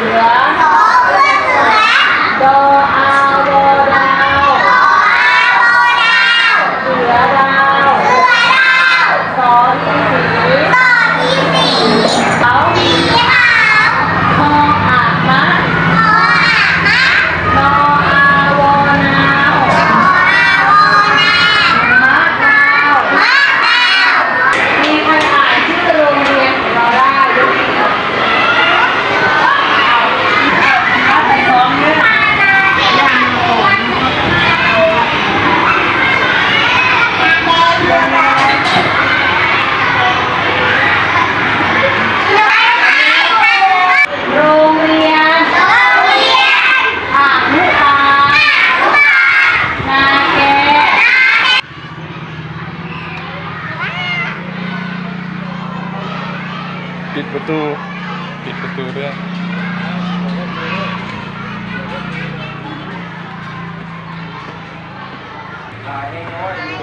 อขเพื่เดาวดาเดาต่อที่สี่ ปิดประตู ปิดประตูด้วยตายให้น้อย